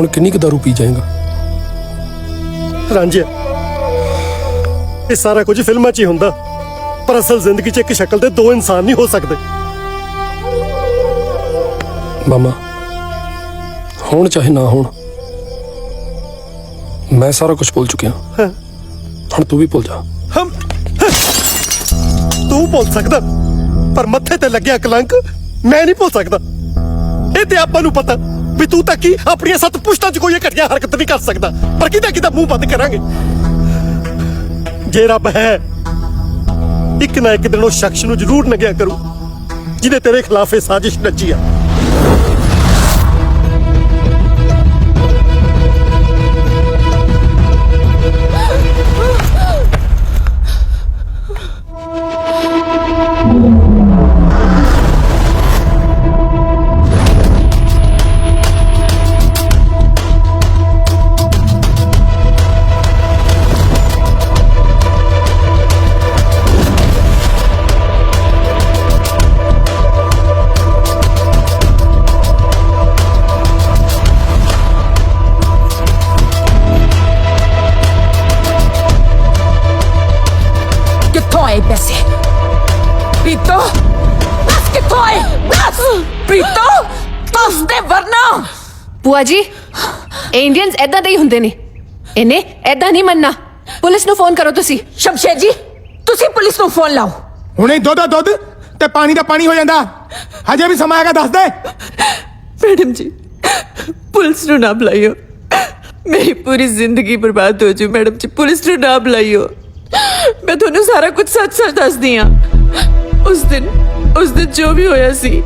ਹੁਣ ਕਿੰਨੀ ਕੁ ਦਾਰੂ ਪੀ ਜਾਏਗਾ? ਰਾਂਝਿਆ ਇਹ ਸਾਰਾ ਕੁਝ ਫਿਲਮਾਂ 'ਚ ਹੀ ਹੁੰਦਾ। ਪਰ ਅਸਲ ਜ਼ਿੰਦਗੀ 'ਚ ਇੱਕ ਸ਼ਕਲ ਦੇ ਦੋ ਇਨਸਾਨ ਨਹੀਂ ਹੋ ਸਕਦੇ। ਮਾਮਾ ਹੁਣ ਚਾਹੇ ਨਾ ਹੋਣ ਮੈਂ ਸਾਰਾ ਕੁਝ ਭੁੱਲ ਚੁੱਕਿਆ। ਹਾਂ। ਹੁਣ ਤੂੰ ਵੀ ਭੁੱਲ ਜਾ। ਹਮ। ਤੂੰ ਭੁੱਲ ਸਕਦਾ ਪਰ ਮੱਥੇ ਤੇ ਲੱਗਿਆ ਕਲੰਕ ਮੈਂ ਨਹੀਂ ਭੁੱਲ ਸਕਦਾ। ਇਹ ਤੇ ਆਪਾਂ ਨੂੰ ਪਤਾ। ਵੀ ਤੂੰ ਤਾਂ ਕੀ ਆਪਣੀਆਂ ਸੱਤ ਪੁਸ਼ਤਾਂ 'ਚ ਕੋਈ ਇਹ ਘਟੀਆ ਹਰਕਤ ਨਹੀਂ ਕਰ ਸਕਦਾ। ਪਰ ਕਿਤੇ ਕਿਤੇ ਮੂੰਹ ਬੰਦ ਕਰਾਂਗੇ? ਜੇ ਰੱਬ ਹੈ, ਇੱਕ ਨਾ ਇੱਕ ਦਿਨ ਉਹ ਸ਼ਖਸ ਨੂੰ ਜ਼ਰੂਰ ਨਗਿਆ ਕਰੂ, ਜਿਹਨੇ ਤੇਰੇ ਖਿਲਾਫ ਇਹ ਸਾਜ਼ਿਸ਼ ਰਚੀ ਆ। ਪ੍ਰੀਤੋ ਦੱਸ ਕਿੱਥੋਂ ਆਏ? ਦੱਸ! ਪ੍ਰੀਤੋ ਦੱਸ ਦੇ ਵਰਨਾ! ਭੂਆ ਜੀ ਇਹ ਇੰਡੀਅਨਸ ਐਦਾਂ ਦੇ ਹੀ ਹੁੰਦੇ ਨੇ। ਇਹਨੇ ਐਦਾਂ ਨਹੀਂ ਮੰਨਣਾ। ਪੁਲਿਸ ਨੂੰ ਫੋਨ ਕਰੋ ਤੁਸੀਂ। ਸ਼ਮਸ਼ੇਰ ਜੀ ਤੁਸੀਂ ਪੁਲਿਸ ਨੂੰ ਫੋਨ ਲਾਓ। ਹੁਣੇ ਦੁੱਧ ਦਾ ਦੁੱਧ ਤੇ ਪਾਣੀ ਦਾ ਪਾਣੀ ਹੋ ਜਾਂਦਾ। ਹਜੇ ਵੀ ਸਮਾਂ ਹੈਗਾ ਦੱਸ ਦੇ। ਮੈਡਮ ਜੀ ਪੁਲਿਸ ਨੂੰ ਨਾ ਬੁਲਾਇਓ। ਮੇਰੀ ਪੂਰੀ ਜ਼ਿੰਦਗੀ ਬਰਬਾਦ ਹੋ ਜੂ ਮੈਡਮ ਜੀ ਪੁਲਿਸ ਨੂੰ ਨਾ ਬੁਲਾਇਓ। ਮੈਂ ਤੁਹਾਨੂੰ ਸਾਰਾ ਕੁਝ ਸੱਚ ਸੱਚ ਦੱਸਦੀ ਆ ਉਸ ਦਿਨ ਉਸ ਦਿਨ ਜੋ ਵੀ ਹੋਇਆ ਸੀ,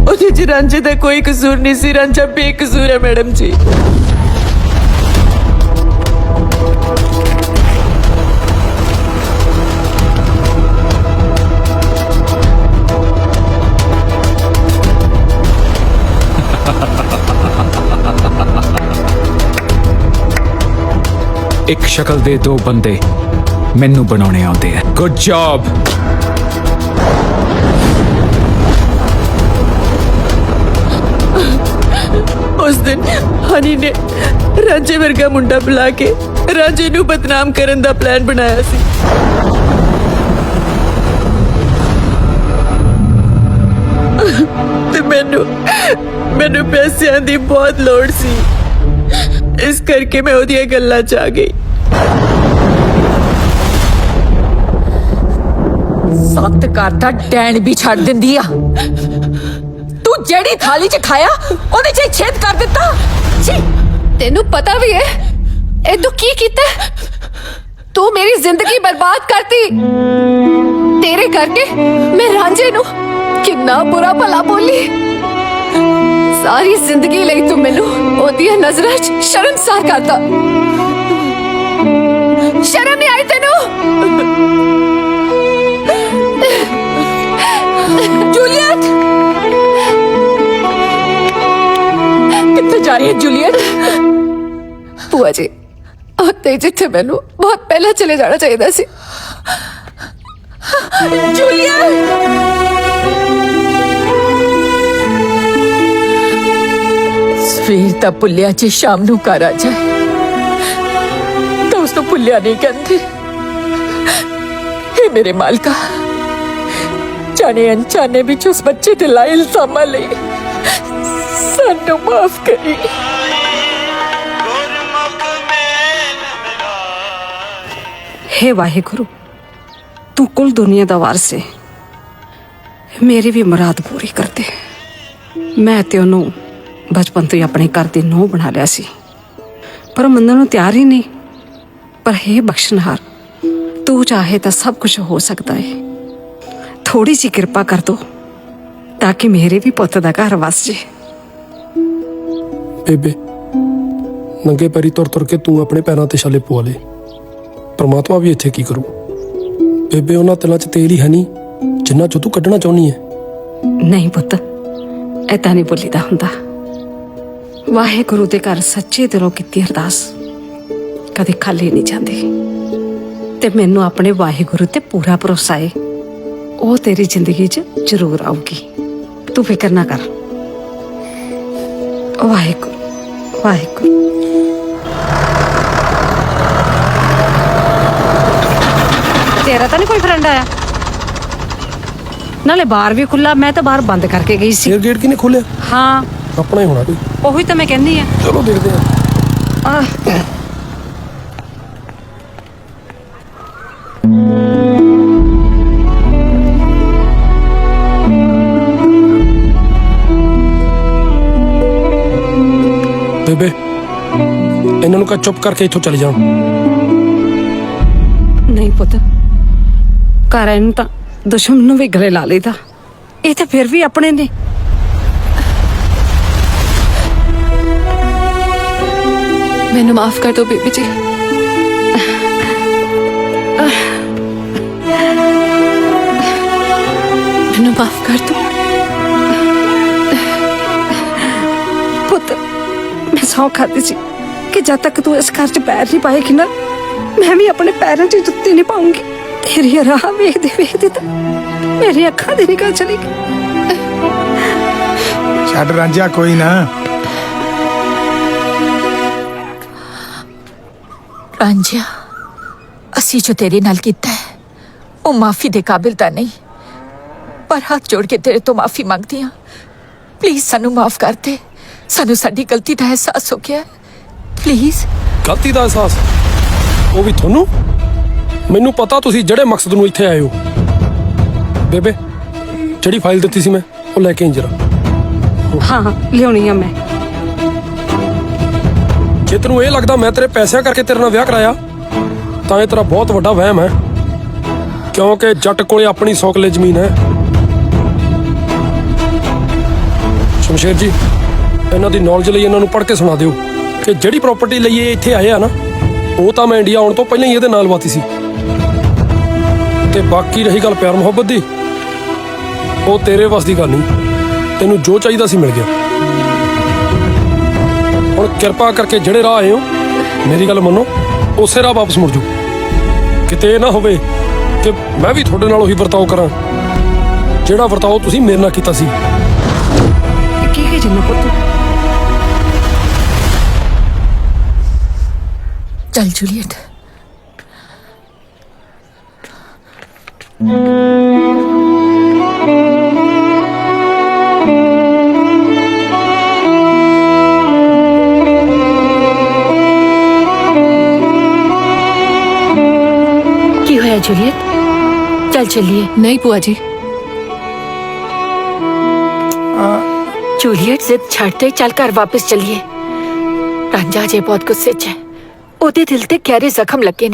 ਉਹਦੇ ਚ ਰਾਂਝੇ ਦਾ ਕੋਈ ਕਸੂਰ ਨਹੀਂ ਸੀ। ਰਾਂਝਾ ਬੇਕਸੂਰ ਹੈ ਮੈਡਮ ਜੀ। ਇੱਕ ਸ਼ਕਲ ਦੇ ਦੋ ਬੰਦੇ ਮੈਨੂੰ ਬਣਾਉਣੇ ਆਉਂਦੇ ਆ। ਗੁੱਡ ਜੌਬ ਉਸ ਦਿਨ ਹਨੀ ਨੇ ਰਾਂਝੇ ਵਰਗਾ ਮੁੰਡਾ ਬੁਲਾ ਕੇ ਰਾਂਝੇ ਨੂੰ ਬਦਨਾਮ ਕਰਨ ਦਾ ਪਲਾਨ ਬਣਾਇਆ ਸੀ। ਤੇ ਮੈਨੂੰ ਮੈਨੂੰ ਪੈਸਿਆਂ ਦੀ ਬਹੁਤ ਲੋੜ ਸੀ। ਇਸ ਕਰਕੇ ਮੈਂ ਉਹਦੀਆਂ ਗੱਲਾਂ 'ਚ ਆ ਗਈ। ਸੱਤ ਕਰਤਾ ਦਾ ਡੈਣ ਵੀ ਛੱਡ ਦਿੰਦੀ ਆ। ਜਿਹੜੀ ਥਾਲੀ 'ਚ ਖਾਇਆ, ਉਹਦੇ 'ਚ ਹੀ ਛੇਦ ਕਰ ਦਿੱਤਾ। ਛੀ ਤੈਨੂੰ ਪਤਾ ਵੀ ਹੈ, ਇਹ ਤੂੰ ਕੀ ਕੀਤਾ? ਹੈ? ਤੂੰ ਮੇਰੀ ਜ਼ਿੰਦਗੀ ਬਰਬਾਦ ਕਰਤੀ। ਤੇਰੇ ਕਰਕੇ ਮੈਂ ਰਾਂਝੇ ਨੂੰ ਕਿੰਨਾ ਬੁਰਾ ਭਲਾ ਬੋਲੀ। ਸਾਰੀ ਜ਼ਿੰਦਗੀ ਲਈ ਤੂੰ ਮੈਨੂੰ ਉਹਦੀਆਂ ਨਜ਼ਰਾਂ 'ਚ ਸ਼ਰਮਸਾਰ ਕਰਤਾ। ਉੱਤੇ ਜਿੱਥੇ ਮੈਨੂੰ ਬਹੁਤ ਪਹਿਲਾਂ ਚਲੇ ਜਾਣਾ ਚਾਹੀਦਾ ਸੀ। ਜੂਲੀਅਟ ਸਵੇਰ ਦਾ ਪੁੱਲਿਆ ਚ ਸ਼ਾਮ ਨੂੰ ਘਰ ਆ ਜਾਏ। ਤਾਂ ਉਸ ਨੂੰ ਪੁੱਲਿਆ ਨਹੀਂ ਕਹਿੰਦੇ। हे ਮੇਰੇ ਮਾਲਕਾ ਜਾਣੇ ਅਣਜਾਣੇ ਵਿੱਚ ਉਸ ਬੱਚੇ ਤੇ ਲਾਇ ਇਲਜ਼ਾਮਾਂ ਲਈ ਸਾਨੂੰ ਮਾਫ ਕਰੀ। हे ਵਾਹਿਗੁਰੂ, ਤੂੰ ਕੁੱਲ ਦੁਨੀਆ ਦਾ ਵਾਰਸ ਹੈ ਮੇਰੀ ਵੀ ਮੁਰਾਦ ਪੂਰੀ ਕਰ ਦੇ ਮੈਂ ਤੇ ਉਹਨੂੰ ਬਚਪਨ ਤੋਂ ਹੀ ਆਪਣੇ ਘਰ ਦੀ ਨੂੰਹ ਬਣਾ ਲਿਆ ਸੀ। ਪਰ ਉਹ ਮੰਨਣ ਨੂੰ ਤਿਆਰ ਹੀ ਨਹੀਂ। ਪਰ हे ਬਖਸ਼ਨਹਾਰ ਤੂੰ ਚਾਹੇ ਤਾਂ ਸਭ ਕੁਝ ਹੋ ਸਕਦਾ ਹੈ ਥੋੜੀ ਜਿਹੀ ਕਿਰਪਾ ਕਰ ਦੋ, ਤਾਂ ਕਿ ਮੇਰੇ ਵੀ ਪੁੱਤ ਦਾ ਘਰ ਵਸ ਜੇ। ਬੇਬੇ, ਨੰਗੇ ਪੈਰੀ ਤੁਰ ਤੁਰ ਕੇ ਤੂੰ ਆਪਣੇ ਪੈਰਾਂ ਤੇ ਛਾਲੇ ਪਵਾ ਲੇ। ਪਰਮਾਤਮਾ ਵੀ ਇੱਥੇ ਕੀ ਕਰੂ? ਬੇਬੇ, ਉਹਨਾਂ ਤਿਲਾਂ 'ਚ ਤੇਲ ਹੀ ਹੈ ਨਹੀਂ, ਜਿੰਨਾ ਚੋਂ ਤੂੰ ਕੱਢਣਾ ਚਾਹੁੰਦੀ ਹੈ। ਨਹੀਂ ਪੁੱਤ ਐਦਾਂ ਨਹੀਂ ਬੋਲੀਦਾ ਹੁੰਦਾ। ਵਾਹਿਗੁਰੂ ਦੇ ਘਰ ਸੱਚੇ ਦਿਲੋਂ ਕੀਤੀ ਅਰਦਾਸ ਕਦੇ ਖਾਲੀ ਨਹੀਂ ਜਾਂਦੀ। ਤੇ ਮੈਨੂੰ ਆਪਣੇ ਵਾਹਿਗੁਰੂ ਤੇ ਪੂਰਾ ਭਰੋਸਾ ਏ। ਉਹ ਤੇਰੀ ਜ਼ਿੰਦਗੀ 'ਚ ਜ਼ਰੂਰ ਆਊਗੀ। ਤੂੰ ਫਿਕਰ ਨਾ ਕਰ। ਵਾਹਿਗੁਰੂ ਵਾਹਿਗੁਰੂ। ਤੇਰਾ ਤਾਂ ਨਹੀਂ ਕੋਈ ਫਰੈਂਡ ਆਇਆ? ਨਾਲੇ ਬਾਹਰ ਵੀ ਖੁੱਲਾ ਮੈਂ ਤਾਂ ਬਾਹਰ ਬੰਦ ਕਰਕੇ ਗਈ ਸੀ। ਫੇਰ ਗੇਟ ਕਿਨੇ ਖੋਲਿਆ ਹਾਂ। ਆਪਣਾ ਹੀ ਹੋਣਾ ਕੋਈ। ਉਹੀ ਤਾਂ ਮੈਂ ਕਹਿੰਦੀ ਆ ਚਲੋ ਦੇਖਦੇ ਹਾਂ। ਬੇਬੇ ਇਹਨਾਂ ਨੂੰ ਕਹ ਚੁੱਪ ਕਰਕੇ ਇੱਥੋਂ ਚਲੇ ਜਾਣ ਨਹੀਂ ਪੁੱਤ ਘਰ ਆਏ ਨੂੰ ਤਾਂ ਦੁਸ਼ਮਣ ਨੂੰ ਵੀ ਗਲੇ ਲਾ ਲਈਦਾ। ਇਹ ਤਾਂ ਫਿਰ ਵੀ ਆਪਣੇ ਨੇ। ਮੈਨੂੰ ਮਾਫ ਕਰ ਦਿਓ ਬੀਬੀ ਜੀ। ਮੈਨੂੰ ਮਾਫ ਕਰ ਦਿਓ। ਪੁੱਤ ਮੈਂ ਸੌ ਖਾਦੀ ਸੀ ਕਿ ਜਦ ਤੱਕ ਤੂੰ ਇਸ ਘਰ 'ਚ ਪੈਰ ਨਹੀਂ ਪਾਏਗੀ ਨਾ ਮੈਂ ਵੀ ਆਪਣੇ ਪੈਰਾਂ 'ਚ ਜੁੱਤੀ ਨਹੀਂ ਪਾਉਂਗੀ। ਤੇਰੀ ਰਾਹ ਵੇਖਦੇ ਵੇਖਦੇ ਤਾਂ ਮੇਰੀ ਅੱਖਾਂ ਦੀ ਨਿਗਾਹ ਚਲੀ ਗਈ। ਛੱਡ ਰਾਂਝਾ ਕੋਈ ਨਾ। ਰਾਂਝਿਆ ਅਸੀਂ ਜੋ ਤੇਰੇ ਨਾਲ ਕੀਤਾ ਹੈ ਉਹ ਮਾਫੀ ਦੇ ਕਾਬਿਲ ਤਾਂ ਨਹੀਂ। ਪਰ ਹੱਥ ਜੋੜ ਕੇ ਤੇਰੇ ਤੋਂ ਮਾਫੀ ਮੰਗਦੀ ਹਾਂ। ਪਲੀਜ਼ ਸਾਨੂੰ ਮਾਫ ਕਰ ਦੇ। ਸਾਨੂੰ ਸਾਡੀ ਗਲਤੀ ਦਾ ਅਹਿਸਾਸ ਹੋ ਗਿਆ ਪਲੀਜ਼ ਗਲਤੀ ਦਾ ਅਹਿਸਾਸ? ਉਹ ਵੀ ਤੁਹਾਨੂੰ? ਮੈਨੂੰ ਪਤਾ ਤੁਸੀਂ ਜਿਹੜੇ ਮਕਸਦ ਨੂੰ ਇੱਥੇ ਆਏ ਹੋ। ਬੇਬੇ ਜਿਹੜੀ ਫਾਈਲ ਦਿੱਤੀ ਸੀ ਮੈਂ ਉਹ ਲੈ ਕੇ ਆਈ ਜਰਾ। ਹਾਂ ਲਿਆਉਣੀ ਆ ਮੈਂ। ਜੇ ਤੈਨੂੰ ਇਹ ਲੱਗਦਾ ਮੈਂ ਤੇਰੇ ਪੈਸਿਆਂ ਕਰਕੇ ਤੇਰੇ ਨਾਲ ਵਿਆਹ ਕਰਾਇਆ ਤਾਂ ਇਹ ਤੇਰਾ ਬਹੁਤ ਵੱਡਾ ਵਹਿਮ ਹੈ। ਕਿਉਂਕਿ ਜੱਟ ਕੋਲੇ ਆਪਣੀ ਸੌ ਕਿੱਲੇ ਜ਼ਮੀਨ ਹੈ। ਸ਼ਮਸ਼ੇਰ ਜੀ ਇਹਨਾਂ ਦੀ ਨੌਲੇਜ ਲਈ ਇਹਨਾਂ ਨੂੰ ਪੜ੍ਹ ਕੇ ਸੁਣਾ ਦਿਓ ਕਿ ਜਿਹੜੀ ਪ੍ਰਾਪਰਟੀ ਲਈ ਇਹ ਇੱਥੇ ਆਏ ਆ ਨਾ ਉਹ ਤਾਂ ਮੈਂ ਇੰਡੀਆ ਆਉਣ ਤੋਂ ਪਹਿਲਾਂ ਹੀ ਇਹਦੇ ਨਾਲ ਵਾਤੀ ਸੀ। ਤੇ ਬਾਕੀ ਰਹੀ ਗੱਲ ਪਿਆਰ ਮੁਹੱਬਤ ਦੀ, ਉਹ ਤੇਰੇ ਵੱਸ ਦੀ ਗੱਲ ਨਹੀਂ, ਤੈਨੂੰ ਜੋ ਚਾਹੀਦਾ ਸੀ ਮਿਲ ਗਿਆ। ਹੁਣ ਕਿਰਪਾ ਕਰਕੇ ਜਿਹੜੇ ਰਾਹ ਆਏ ਹੋ, ਮੇਰੀ ਗੱਲ ਮੰਨੋ, ਉਸੇ ਰਾਹ ਵਾਪਸ ਮੁੜ ਜਾਓ। ਕਿਤੇ ਇਹ ਨਾ ਹੋਵੇ ਕਿ ਮੈਂ ਵੀ ਤੁਹਾਡੇ ਨਾਲ ਉਹੀ ਵਰਤਾਓ ਕਰਾਂ, ਜਿਹੜਾ ਵਰਤਾਓ ਤੁਸੀਂ ਮੇਰੇ ਨਾਲ ਕੀਤਾ ਸੀ। ਕੀ ਕੀ ਜਿੰਨਾ ਪੁੱਤ? ਚੱਲ ਜੂਲੀਅਟ। ਕੀ ਹੋਇਆ ਜੂਲੀਅਟ ਚੱਲ ਚੱਲੀਏ ਨਹੀਂ ਭੂਆ ਜੀ ਜੂਲੀਅਟ ਜ਼ਿੱਦ ਛੱਡ ਦੇ ਚੱਲ ਘਰ ਵਾਪਸ ਚੱਲੀਏ ਰਾਂਝਾ ਜੇ ਬਹੁਤ ਗੁੱਸੇ 'ਚ ਹੈ ਉਹਦੇ ਦਿਲ ਤੇ ਗਹਿਰੇ ਜ਼ਖਮ ਲੱਗੇ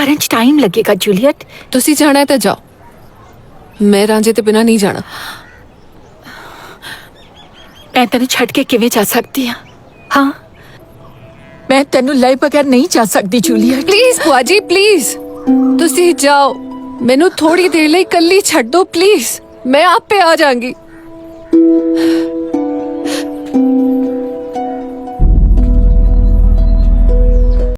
ਨੇ ਪਰ ਇੰਚ ਟਾਈਮ ਲੱਗੇਗਾ ਜੂਲੀਅਟ। ਤੁਸੀਂ ਜਾਣਾ ਹੈ ਤਾਂ ਜਾਓ। ਮੈਂ ਰਾਂਝੇ ਤੇ ਬਿਨਾ ਨਹੀਂ ਜਾਣਾ। ਮੈਂ ਤੈਨੂੰ ਛੱਡ ਕੇ ਕਿਵੇਂ ਜਾ ਸਕਦੀ ਹਾਂ? ਹਾਂ? ਮੈਂ ਤੈਨੂੰ ਲਏ ਬਗੈਰ ਨਹੀਂ ਜਾ ਸਕਦੀ ਜੂਲੀਅਟ। ਪਲੀਜ਼ ਭੂਆ ਜੀ ਪਲੀਜ਼ ਤੁਸੀਂ ਜਾਓ। ਮੈਨੂੰ ਥੋੜੀ ਦੇਰ ਲਈ ਇਕੱਲੀ ਛੱਡ ਦਿਓ ਪਲੀਜ਼ ਮੈਂ ਆਪੇ ਆ ਜਾਵਾਂਗੀ।